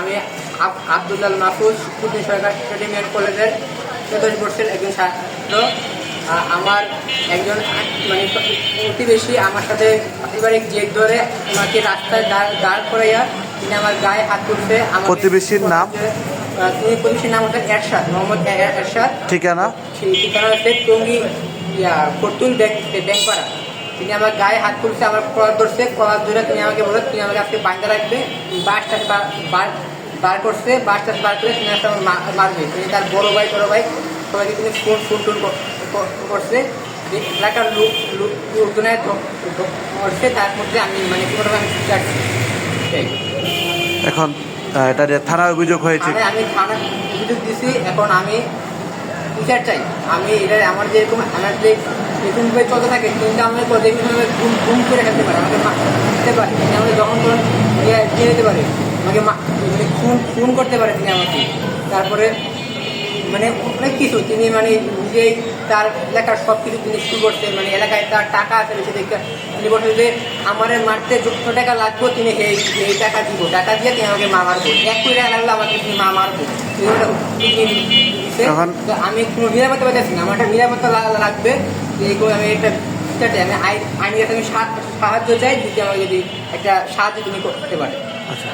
আমি আব- আব্দুল্লাল মাহফুজ কুদ্দিন সরকার একাডেমিয়ান কলেজের চতুর্থ বর্ষের একজন ছাত্র আমার একজন মানে প্রতিবেশী আমার সাথে পারিবারিক জেদ ধরে আমাকে রাস্তায় দাঁড় দাঁড় করাইয়া তিনি আমার গায়ে হাত তুলছে। আমাকে- প্রতিবেশীর নাম? তিনি প্রতিবেশীর নাম হচ্ছেন এরশাদ মোহাম্মদ এরশাদ। ঠিকানা? ঠিকানা হচ্ছে টঙ্গি ইয়া ফতুল ব্যাংক ব্যাংকপাড়া। তিনি আমার গায়ে হাত তুলছে আমার কলার ধরছে কলার ধরে তিনি আমাকে বলে তুমি আমাকে আজকে বান্ধা রাখবে বাসটা বার বার করছে বাসটা বার করে একটা আমার মারবে। তিনি তার বড় ভাই বড় ভাই সবাইকে তিনি ফোন ফোন টোন কর- কর- করছে। এলাকার লোক লোক লোকজনের করছে তার মধ্যে আমি মানে কোনো আমি যাচ্ছি এখন এটা যে থানায় অভিযোগ হয়েছে। আমি আমি থানা অভিযোগ দিছি এখন আমি বিচার চাই। আমি এটা আমার যেরকম আমার এরকম এরকমভাবে চলতে থাকে কিন্তু আমাকে পদে এরকমভাবে ঘুম ঘুম করে খেতে পারে, আমাকে মারতে পারে। তিনি আমাদের যখন ইয়ে দিয়ে দিতে পারে, আমাকে মা- মানে খুন খুন করতে পারে তিনি আমাকে। তারপরে মানে অনেক কিছু। তিনি মানে নিজেই তার এলাকার সব কিছু তিনি শুরু করছে মানে এলাকায় তার টাকা আছে বেশি দেখে তিনি বলছেন যে আমার মারতে যত টাকা লাগবে তিনি এই এই টাকা দিব। টাকা দিয়ে তিনি আমাকে মা মারবো। এক কোটি টাকা লাগলে আমাকে তিনি মা মারবো। তো আমি কোনো নিরাপত্তা পাইতেছি না। আমার একটা নিরাপত্তা লাগবে। যে এই করে আমি এটা চাই আমি আইন আইনের কাছে আমি সাহায্য চাই যদি আমাকে যদি একটা সাহায্য তুমি করতে পারে। আচ্ছা।